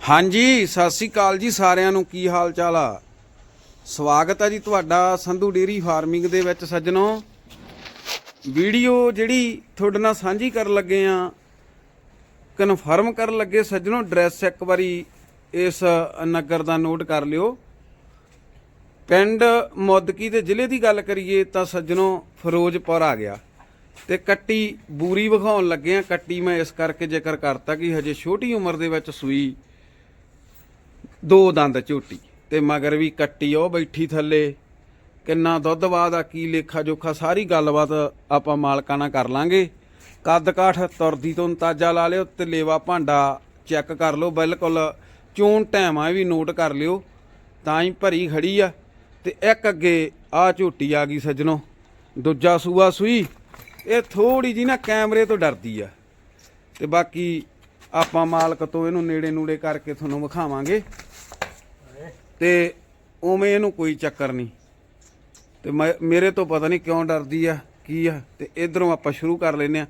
ਹਾਂਜੀ, ਸਤਿ ਸ੍ਰੀ ਅਕਾਲ ਜੀ ਸਾਰਿਆਂ ਨੂੰ। ਕੀ ਹਾਲ ਚਾਲ ਆ? ਸਵਾਗਤ ਆ ਜੀ ਤੁਹਾਡਾ ਸੰਧੂ ਡੇਰੀ ਫਾਰਮਿੰਗ ਦੇ ਵਿੱਚ ਸੱਜਣੋ। ਵੀਡੀਓ ਜਿਹੜੀ ਤੁਹਾਡੇ ਨਾਲ ਸਾਂਝੀ ਕਰਨ ਲੱਗੇ ਆ, ਕਨਫਰਮ ਕਰਨ ਲੱਗੇ ਸੱਜਣੋ, ਐਡਰੈਸ ਇੱਕ ਵਾਰੀ ਇਸ ਨਗਰ ਦਾ ਨੋਟ ਕਰ ਲਿਓ। ਪਿੰਡ ਮੁੱਦਕੀ ਦੇ ਜ਼ਿਲ੍ਹੇ ਦੀ ਗੱਲ ਕਰੀਏ ਤਾਂ ਸੱਜਣੋ, ਫਿਰੋਜ਼ਪੁਰ ਆ ਗਿਆ। ਤੇ ਕੱਟੀ ਬੂਰੀ ਵਿਖਾਉਣ ਲੱਗੇ ਆ। ਕੱਟੀ ਮੈਂ ਇਸ ਕਰਕੇ ਜ਼ਿਕਰ ਕਰਤਾ ਕਿ ਹਜੇ ਛੋਟੀ ਉਮਰ ਦੇ ਵਿੱਚ ਸੂਈ ਦੋ ਦੰਦ ਝੋਟੀ ਤੇ ਮਗਰ ਵੀ ਕੱਟੀ ਉਹ ਬੈਠੀ ਥੱਲੇ। ਕਿੰਨਾ ਦੁੱਧ ਬਾਦ ਆ ਕੀ ਲੇਖਾ ਜੋਖਾ, ਸਾਰੀ ਗੱਲਬਾਤ ਆਪਾਂ ਮਾਲਕਾਂ ਨਾਲ ਕਰ ਲਾਂਗੇ। ਕੱਦ ਕਾਠ ਤੁਰਦੀ ਤੋਂ ਅੰਦਾਜ਼ਾ ਲਾ ਲਿਓ, ਤੇ ਲੇਵਾ ਭਾਂਡਾ ਚੈੱਕ ਕਰ ਲਓ ਬਿਲਕੁਲ। ਚੋਣ ਟਾਈਮ ਆ ਵੀ ਨੋਟ ਕਰ ਲਿਓ। ਤਾਂ ਹੀ ਭਰੀ ਖੜੀ ਆ। ਤੇ ਇੱਕ ਅੱਗੇ ਆ ਝੋਟੀ ਆ ਗਈ ਸੱਜਣੋ, ਦੂਜਾ ਸੂਆ ਸੂਈ। ਇਹ ਥੋੜੀ ਜੀ ਨਾ ਕੈਮਰੇ ਤੋਂ ਡਰਦੀ ਆ। ਤੇ ਬਾਕੀ ਆਪਾਂ ਮਾਲਕ ਤੋਂ ਇਹਨੂੰ ਨੇੜੇ ਨੂੜੇ ਕਰਕੇ ਤੁਹਾਨੂੰ ਵਿਖਾਵਾਂਗੇ। ਤੇ ਉਵੇਂ ਇਹਨੂੰ ਕੋਈ ਚੱਕਰ ਨਹੀਂ। ਤੇ ਮੇਰੇ ਤੋਂ ਪਤਾ ਨਹੀਂ ਕਿਉਂ ਡਰਦੀ ਆ ਕੀ ਆ ਤੇ ਇਧਰੋਂ ਆਪਾਂ ਸ਼ੁਰੂ ਕਰ ਲੈਨੇ ਆ।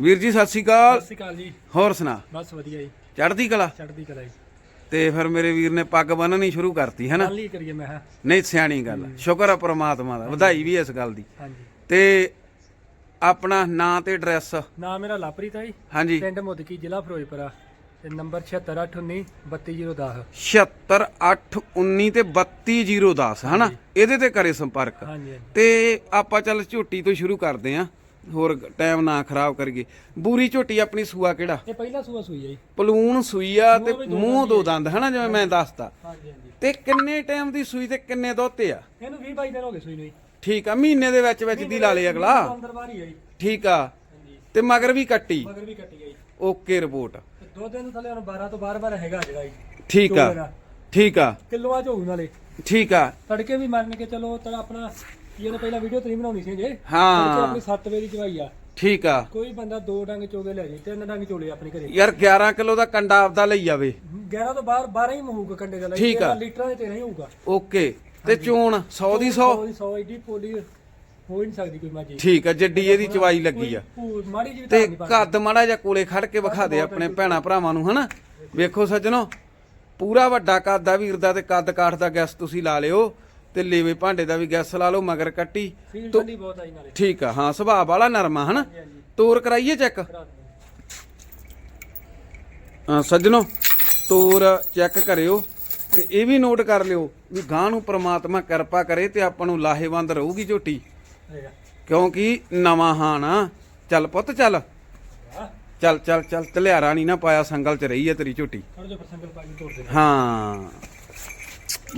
ਵੀਰ ਜੀ ਸਤਿ ਸ਼੍ਰੀ ਅਕਾਲ। ਸਤਿ ਸ਼੍ਰੀ ਅਕਾਲ ਜੀ। ਹੋਰ ਸੁਣਾ। ਬਸ ਵਧੀਆ ਜੀ। ਚੜ੍ਹਦੀ ਕਲਾ? ਚੜ੍ਹਦੀ ਕਲਾ ਜੀ। ਤੇ ਫਿਰ ਮੇਰੇ ਵੀਰ ਨੇ ਪੱਗ ਬੰਨਣੀ ਸ਼ੁਰੂ ਕਰਤੀ ਹੈ ਨਾ? ਕੱਲ ਹੀ ਕਰੀਏ ਮੈਂ ਕਿਹਾ ਨਹੀਂ ਸਿਆਣੀ ਗੱਲ। ਸ਼ੁਕਰ ਆ ਪ੍ਰਮਾਤਮਾ ਦਾ ਵਧਾਈ ਵੀ ਇਸ ਗੱਲ ਦੀ। ਹਾਂਜੀ। ਤੇ ਆਪਣਾ ਨਾਂ ਤੇ ਐਡਰੈਸ? ਨਾਮ ਮੇਰਾ ਲਾਪਰੀਤ ਹੈ ਜੀ। ਹਾਂਜੀ। ਪਿੰਡ ਮੁਦਕੀ ਜ਼ਿਲ੍ਹਾ ਫਿਰੋਜ਼ਪੁਰਾ ਤੇ ਨੰਬਰ 7689 32010 76819 ਤੇ 32010 ਹਨਾ? ਇਹਦੇ ਤੇ ਕਰੇ ਸੰਪਰਕ। ਹਾਂਜੀ ਹਾਂਜੀ। ਤੇ ਆਪਾਂ ਚੱਲ ਝੋਟੀ ਤੋਂ ਸ਼ੁਰੂ ਕਰਦੇ ਆਂ। ਹੋਰ ਟਾਈਮ ਨਾ ਖਰਾਬ ਕਰੀਏ। ਬੂਰੀ ਝੋਟੀ ਆਪਣੀ ਸੂਆ ਕਿਹੜਾ? ਇਹ ਪਹਿਲਾ ਸੂਆ ਸੂਈ ਹੈ ਜੀ। ਪਲੂਣ ਸੂਈ ਆ ਤੇ ਮੂੰਹ ਦੋ ਦੰਦ ਹਨਾ? ਜਿਵੇਂ ਮੈਂ ਹਾਂਜੀ ਹਾਂਜੀ। ਤੇ ਕਿੰਨੇ ਟਾਈਮ ਦੀ ਸੂਈ ਤੇ ਕਿੰਨੇ ਦੋਤੇ ਆ? ਇਹਨੂੰ 20 22 ਦਿਨ ਹੋ ਗਏ ਸੂਈ ਨੂੰ ਜੀ। ਠੀਕ ਆ ਮਹੀਨੇ ਦੇ ਵਿੱਚ ਵਿੱਚ ਦੀ ਲਾ ਲੇ ਅਗਲਾ। ਜੀ ਠੀਕ ਆ। ਤੇ ਮਗਰ ਵੀ ਕੱਟੀ। ਮਗਰ ਵੀ ਕੱਟੀ ਗਈ ਓਕੇ ਰਿਪੋਰਟ। ਦੋ ਦਿਨ ਥੱਲੇ ਹੁਣ 12 ਤੋਂ 12 ਬਾਰ ਹੈਗਾ ਜਿਹੜਾ ਜੀ ਠੀਕ ਆ। ਠੀਕ ਆ। ਕਿਲੋਆਂ ਚ ਹੋਊ ਨਾਲੇ ਠੀਕ ਆ। ਤੜਕੇ ਵੀ ਮੰਨ ਕੇ ਚਲੋ ਤਾਂ ਆਪਣਾ ਇਹਨੇ ਪਹਿਲਾਂ ਵੀਡੀਓ ਤਰੀ ਬਣਾਉਣੀ ਸੀ ਜੇ ਹਾਂ। ਆਪਣੀ 7 ਵਜੇ ਦੀ ਚਵਾਈ ਆ। ਠੀਕ ਆ। ਕੋਈ ਬੰਦਾ ਦੋ ਡੰਗ ਚੋਗੇ ਲੈ ਜੇ ਤਿੰਨ ਡੰਗ ਚੋਲੇ ਆਪਣੇ ਘਰੇ। ਯਾਰ 11 ਕਿਲੋ ਦਾ ਕੰਡਾ ਆਪਦਾ ਲਈ ਜਾਵੇ। 11 ਤੋਂ ਬਾਹਰ 12 ਹੀ ਹੋਊਗਾ ਕੰਡੇ ਦਾ ਠੀਕ ਆ। ਲੀਟਰਾਂ ਦੇ 13 ਹੀ ਹੋਊਗਾ। ਓਕੇ। ਤੇ ਚੋਣ 100 ਦੀ 100 100 ਦੀ 100 ਐਡੀ ਪੋਲੀ ਹੋ ਹੀ ਨਹੀਂ ਸਕਦੀ ਕੋਈ ਮਾਜੀ ਠੀਕ ਆ ਜੱਡੀ ਇਹਦੀ ਚਵਾਈ ਲੱਗੀ ਆ। ਮਾੜੀ ਜਿਹੀ ਤੇ ਕੱਦ ਮਾੜਾ ਜਿਹਾ ਕੋਲੇ ਖੜ ਕੇ ਵਿਖਾ ਦੇ ਆਪਣੇ ਭੈਣਾ ਭਰਾਵਾਂ ਨੂੰ ਹਨਾ? ਵੇਖੋ ਸੱਜਣੋ ਪੂਰਾ ਵੱਡਾ ਕੱਦ ਆ ਵੀਰ ਦਾ ਤੇ ਕੱਦ ਕਾਠ ਦਾ ਗੈਸ ਤੁਸੀਂ ਲਾ ਲਿਓ ਤੇ ਲੇਵੇ ਭਾਂਡੇ ਦਾ ਵੀ ਗੈਸ ਲਾ ਲਓ ਮਗਰ ਕੱਟੀ। ਠੀਕ ਆ ਹਾਂ ਸੁਭਾਅ ਵਾਲਾ ਨਰਮਾ ਹਨਾ? ਤੋਰ ਕਰਾਈਏ ਚੈੱਕ? ਸੱਜਣੋ ਤੋਰ ਚੈੱਕ ਕਰਿਓ ਤੇ ਇਹ ਵੀ ਨੋਟ ਕਰ ਲਿਓ ਵੀ ਗਾਂ ਨੂੰ ਪ੍ਰਮਾਤਮਾ ਕਿਰਪਾ ਕਰੇ ਤੇ ਆਪਾਂ ਨੂੰ ਲਾਹੇਵੰਦ ਰਹੂਗੀ ਝੋਟੀ। ਕਿਉਂਕਿ ਨਵਾਂ ਹਾਂ ਨਾ ਚੱਲ ਪੁੱਤ ਚੱਲ। ਚੱਲ ਚੱਲ ਚੱਲ ਤਲਿਆਰਾ ਨਹੀਂ ਨਾ ਪਾਇਆ ਸੰਗਲ ਚ ਰਹੀ ਹੈ ਤੇਰੀ ਝੋਟੀ। ਹਾਂ।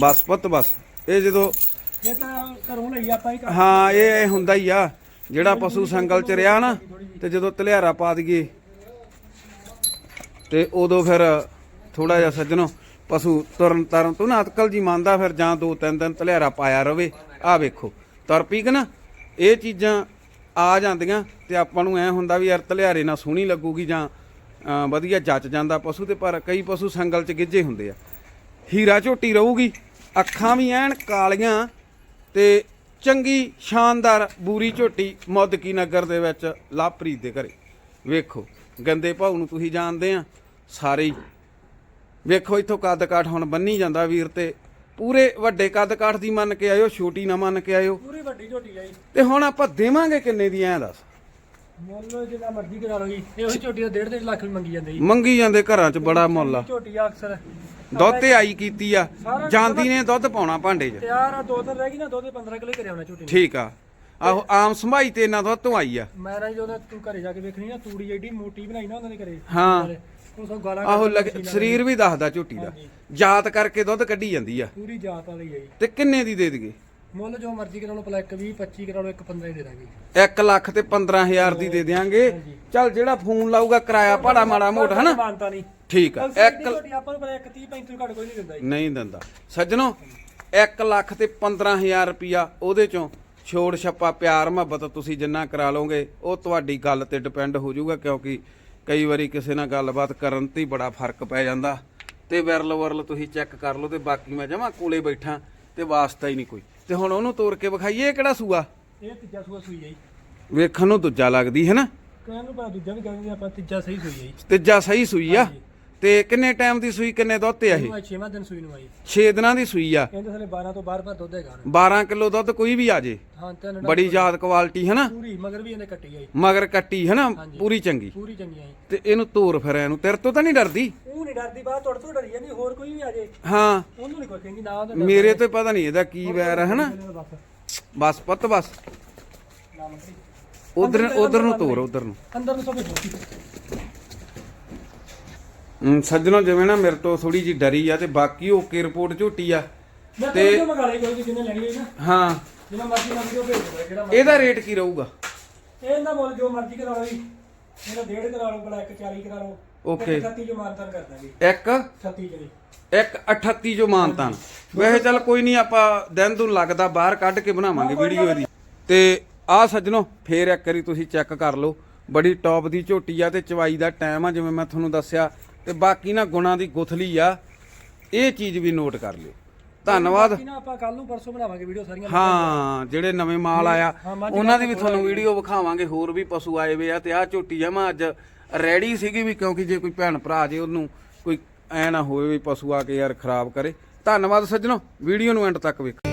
ਬਸ ਪੁੱਤ ਬਸ। ਇਹ ਜਦੋਂ ਇਹ ਤਾਂ ਘਰੋਂ ਲਈ ਆਪਾਂ ਹੀ ਹਾਂ ਇਹ ਹੁੰਦਾ ਹੀ ਆ। ਜਿਹੜਾ ਪਸ਼ੂ ਸੰਗਲ ਚ ਰਿਹਾ ਨਾ ਤੇ ਜਦੋਂ ਤਲਿਆਰਾ ਪਾ ਦਈਏ ਤੇ ਉਦੋਂ ਫਿਰ ਥੋੜਾ ਜਿਹਾ ਸੱਜਣੋ ਪਸ਼ੂ ਤੁਰਨ ਤਰਨ ਤੋਂ ਨਾ ਅਤਕਲ ਜੀ ਮੰਨਦਾ ਫਿਰ ਜਾਂ ਦੋ ਤਿੰਨ ਦਿਨ ਤਲਿਆਰਾ ਪਾਇਆ ਰਵੇ। ਆ ਵੇਖੋ ਤੁਰ ਪੀ ਕੇ ਨਾ। ਇਹ ਚੀਜ਼ਾਂ ਆ ਜਾਂਦੀਆਂ ਤੇ ਆਪਾਂ ਨੂੰ ਐ ਹੁੰਦਾ ਵੀ ਯਾਰ ਤਲਿਆਰੇ ਨਾਲ ਸੋਹਣੀ ਲੱਗੂਗੀ ਜਾਂ ਵਧੀਆ ਜੱਚ ਜਾਂਦਾ ਪਸ਼ੂ ਤੇ, ਪਰ ਕਈ ਪਸ਼ੂ ਸੰਗਲ ਚ ਗਿੱਜੇ ਹੁੰਦੇ ਆ। ਹੀਰਾ ਝੋਟੀ ਰਹੂਗੀ, ਅੱਖਾਂ ਵੀ ਐਨ ਕਾਲੀਆਂ ਤੇ ਚੰਗੀ ਸ਼ਾਨਦਾਰ ਬੂਰੀ ਝੋਟੀ ਮੌਦਕੀ ਨਗਰ ਦੇ ਵਿੱਚ ਲਾਪਰੀਤ ਦੇ ਘਰੇ। ਵੇਖੋ, ਗੰਦੇ ਭਾਉ ਨੂੰ ਤੁਸੀਂ ਜਾਣਦੇ ਆ, ਸਾਰੇ ਹੀ। ਵੇਖੋ, ਇੱਥੋਂ ਕੱਦ ਕਾਠ ਹੁਣ ਬੰਨੀ ਜਾਂਦਾ ਵੀਰ ਤੇ ਪੂਰੇ ਵੱਡੇ ਕੱਦ ਕਾਠ ਦੀ ਮੰਨ ਕੇ ਆਇਓ ਛੋਟੀ ਨਾ ਮੰਨ ਕੇ ਆਇਓ। ਪੂਰੀ ਵੱਡੀ ਝੋਟੀ ਆਈ ਤੇ ਹੁਣ ਆਪਾਂ ਦੇਵਾਂਗੇ ਕਿੰਨੇ ਦੀ ਐਂ ਦੱਸ। ਮੁੱਲ ਜਿੰਨਾ ਮਰਜ਼ੀ ਕਰਾ ਲਓ ਜੀ। ਇਹ ਉਹੀ ਝੋਟੀ ਦਾ 1.5 ਲੱਖ ਵੀ ਮੰਗੀ ਜਾਂਦੇ ਜੀ। ਮੰਗੀ ਜਾਂਦੇ ਘਰਾਂ 'ਚ ਬੜਾ ਮੁੱਲ ਆ। ਝੋਟੀ ਆ ਅਕਸਰ। ਦੁੱਧ ਤੇ ਆਈ ਕੀਤੀ ਆ। ਜਾਂਦੀ ਨੇ ਦੁੱਧ ਪਾਉਣਾ ਭਾਂਡੇ 'ਚ। ਤਿਆਰ ਆ ਦੋ ਦਿਨ ਰਹਿ ਗਈ ਨਾ ਦੋ ਦੇ 15 ਕਿਲੋ ਕਰਿਆ ਹੋਣਾ ਝੋਟੀ ਨੇ। ਠੀਕ ਆ। ਆਹੋ ਆਮ ਸੰਭਾਈ ਤੇ ਇਹਨਾਂ ਦੁੱਧ ਤੋਂ ਆਈ ਆ। ਮੈਂ ਨਾ ਜਦੋਂ ਤੂੰ ਘਰੇ ਜਾ ਕੇ ਵੇਖਣੀ ਨਾ ਤੂੜੀ ਐਡੀ ਮੋਟੀ ਬਣਾਈ ਨਾ ਉਹਨਾਂ ਦੇ ਘਰੇ। ਹਾਂ। ਉਹ ਸਭ ਗਾਲਾਂ ਆਹੋ ਕੱਢ ਲੱਗ- ਸਰੀਰ ਵੀ ਦੱਸਦਾ ਝੋਟੀ ਦਾ। ਹਾਂਜੀ। ਜਾਤ ਕਰਕੇ ਦੁੱਧ ਕੱਢੀ ਜਾਂਦੀ ਆ। ਪੂਰੀ ਜਾਤ ਵਾਲੀ ਹੈ ਜੀ। ਤੇ ਕਿੰਨੇ ਦੀ ਦੇ ਦਈਏ? ਮੁੱਲ ਜੋ ਮਰਜ਼ੀ ਕਰਾ ਲਓ ਭਲਾ ਇੱਕ 20 25 ਕਰਾ ਲਓ ਇੱਕ 15 ਹੀ ਦੇ ਦਾਂਗੇ। 1 ਲੱਖ ਤੇ 15000 ਦੀ ਦੇ ਦਿਆਂਗੇ। ਚੱਲ ਜਿਹੜਾ ਫੋਨ ਲਾਊਗਾ ਕਿਰਾਇਆ ਭਾੜਾ ਮਾੜਾ ਮੋਟਾ ਹਨਾ? ਮਾਨਤਾ ਨਹੀਂ। ਠੀਕ ਆ। ਇੱਕ ਇੱਕ ਆਪਾਂ ਨੂੰ ਪਤਾ ਇੱਕ 30 35 ਘੱਟ ਕੋਈ ਨਹੀਂ ਦਿੰਦਾ ਜੀ। ਨਹੀਂ ਦਿੰਦਾ। ਸੱਜਣੋ 1 ਲੱਖ ਤੇ 15000 ਰੁਪਿਆ ਉਹਦੇ ਚੋਂ ਛੋੜ ਛੱਪਾ ਪਿਆਰ ਮੁਹੱਬਤ ਤੁਸੀਂ ਜਿੰਨਾ ਕਰਾ ਲਓਗੇ ਉਹ ਤੁਹਾਡੀ ਗੱਲ ਤੇ ਡਿਪੈਂਡ ਹੋ ਜਾਊਗਾ ਕਿਉਂਕਿ ਕਈ ਵਾਰੀ ਕਿਸੇ ਨਾਲ ਗੱਲਬਾਤ ਕਰਨ ਤੇ ਬੜਾ ਫ਼ਰਕ ਪੈ ਜਾਂਦਾ। ਤੇ ਵਿਰਲ ਵਰਲ ਤੁਸੀਂ ਚੈੱਕ ਕਰ ਲਓ ਤੇ ਬਾਕੀ ਮੈਂ ਜਮਾ ਕੋਲੇ ਬੈਠਾ ਤੇ ਵਾਸਤਾ ਹੀ ਨਹੀਂ ਕੋਈ। ਤੇ ਹੁਣ ਉਹਨੂੰ ਤੋੜ ਕੇ ਵਿਖਾਈਏ ਇਹ ਕਿਹੜਾ ਸੂਆ? ਇਹ ਤੀਜਾ ਸੂਆ ਸੂਈ ਹੈ ਜੀ। ਵੇਖਣ ਨੂੰ ਦੂਜਾ ਲੱਗਦੀ ਹੈ ਨਾ? ਕਹਿਣ ਨੂੰ ਪਰ ਦੂਜਾ ਵੀ ਕਹਿੰਦੇ ਆਪਾਂ ਤੀਜਾ ਸਹੀ ਸੂਈ ਹੈ ਜੀ। ਤੀਜਾ ਸਹੀ ਸੂਈ ਆ। ਤੇ ਕਿੰਨੇ ਟਾਈਮ ਦੀ ਸੂਈ ਕਿੰਨੇ ਦੁੱਧ ਤੇ ਆ ਇਹ? 6ਵਾਂ ਦਿਨ ਸੂਈ ਨੂੰ ਆਈ। 6 ਦਿਨਾਂ ਦੀ ਸੂਈ ਆ। ਇਹਦੇ ਥਲੇ 12 ਤੋਂ ਬਾਹਰ ਪਰ ਦੁੱਧ ਹੈਗਾ 12 ਕਿਲੋ ਦੁੱਧ ਕੋਈ ਵੀ ਆ ਜੇ। ਹਾਂ ਤਿੰਨ ਬੜੀ ਯਾਦ ਕੁਆਲਿਟੀ ਹੈ ਨਾ ਪੂਰੀ ਮਗਰ ਵੀ ਇਹਨੇ ਕੱਟੀ ਆਈ। ਮਗਰ ਕੱਟੀ ਹੈ ਨਾ ਪੂਰੀ ਚੰਗੀ। ਪੂਰੀ ਚੰਗੀ ਆਈ। ਤੇ ਇਹਨੂੰ ਤੋਰ ਫਿਰ ਇਹਨੂੰ। ਤੇਰੇ ਤੋਂ ਤਾਂ ਨਹੀਂ ਡਰਦੀ? ਉਹ ਨਹੀਂ ਡਰਦੀ ਬਾਹਰ ਤੋੜ ਤੋਂ ਡਰੀ ਜਾਂਦੀ ਹੋਰ ਕੋਈ ਵੀ ਆ ਜੇ। ਹਾਂ। ਉਹਨੂੰ ਨਹੀਂ ਕੋਈ ਕਹਿੰਦੀ ਨਾ ਉਹਦਾ ਮੇਰੇ ਤੇ ਪਤਾ ਨਹੀਂ ਇਹਦਾ ਕੀ ਵੈਰ ਹੈ ਨਾ ਬਸ। ਬਸ ਪੁੱਤ ਬਸ। ਨਾ ਉਧਰ ਉਧਰ ਨੂੰ ਤੋਰ ਉਧਰ ਨੂੰ। ਅੰਦਰ ਨੂੰ ਸਭ ਕੁਝ ਸੱਜਣੋ ਜਿਵੇਂ ਨਾ ਮੇਰੇ ਤੋਂ ਥੋੜੀ ਜੀ ਡਰੀ ਆ ਤੇ ਬਾਕੀ ਓਕੇ ਰਿਪੋਰਟ ਝੋਟੀ ਆ। ਮੈਂ ਤੇ- ਤੇ ਮੰਗਾ ਲਈ ਕੋਈ ਵੀ ਜਿਹਨੇ ਲੈਣੀ ਹੋਈ ਨਾ। ਹਾਂ। ਜਿੰਨਾ ਮਰਜ਼ੀ ਮੰਗ ਲਿਓ ਭੇਜ ਦਿਓ ਜਿਹੜਾ ਇਹਦਾ ਰੇਟ ਕੀ ਰਹੂਗਾ? ਇਹਦਾ ਮੁੱਲ ਜੋ ਮਰਜ਼ੀ ਕਰਾ ਲਓ ਜੀ। ਇਹਦਾ ਡੇਢ ਕਰਾ ਲਓ ਬਲਾ 140 ਕਰਾ ਲਓ। Okay. 31 ਜੋ ਮਾਨਤਾਨ ਕਰ ਦਾਂਗੇ। ਇੱਕ? 36 ਜੀ। ਇੱਕ 38 ਜੋ ਮਾਨਤਾਨ। ਵੈਸੇ ਚੱਲ ਕੋਈ ਨਹੀਂ ਆਪਾਂ ਦਿਨ ਤੋਂ ਲੱਗਦਾ ਬਾਹਰ ਕੱਢ ਕੇ ਬਣਾਵਾਂਗੇ ਵੀਡੀਓ ਇਹਦੀ। ਤੇ ਆ ਸੱਜਣੋ ਫੇਰ ਇੱਕ ਵਾਰੀ ਤੁਸੀਂ ਚੈੱਕ ਕਰ ਲਓ। ਬੜੀ ਟੌਪ ਦੀ ਝੋਟੀ ਆ ਤੇ ਚਵਾਈ ਦਾ ਟਾਈਮ ਆ ਜਿਵੇਂ ਮੈਂ ਤੁਹਾਨੂੰ ਦੱਸਿਆ ਤੇ ਬਾਕੀ ਨਾ ਗੁਣਾਂ ਦੀ ਗੁਥਲੀ ਆ ਇਹ ਚੀਜ਼ ਵੀ ਨੋਟ ਕਰ ਲਿਓ। ਧੰਨਵਾਦ। ਬਾਕੀ ਨਾ ਆਪਾਂ ਕੱਲ ਨੂੰ ਪਰਸੋਂ ਬਣਾਵਾਂਗੇ ਵੀਡੀਓ ਸਾਰੀਆਂ ਹਾਂ ਜਿਹੜੇ ਨਵੇਂ ਮਾਲ ਆਇਆ ਉਹਨਾਂ ਦੀ ਵੀ ਤੁਹਾਨੂੰ ਵੀਡੀਓ ਵਿਖਾਵਾਂਗੇ ਹੋਰ ਵੀ ਪਸ਼ੂ ਆਏ ਵੇ ਆ ਤੇ ਆ ਝੋਟੀ ਆ ਮੈਂ ਅੱਜ ਰੈਡੀ ਸੀਗੀ ਵੀ ਕਿਉਂਕਿ ਜੇ ਕੋਈ ਭੈਣ ਭਰਾ ਜੇ ਉਹਨੂੰ ਕੋਈ ਐ ਨਾ ਹੋਵੇ ਵੀ ਪਸ਼ੂ ਆ ਕੇ ਯਾਰ ਖਰਾਬ ਕਰੇ। ਧੰਨਵਾਦ ਸੱਜਣੋ ਵੀਡੀਓ ਨੂੰ ਐਂਡ ਤੱਕ ਵੇਖੋ।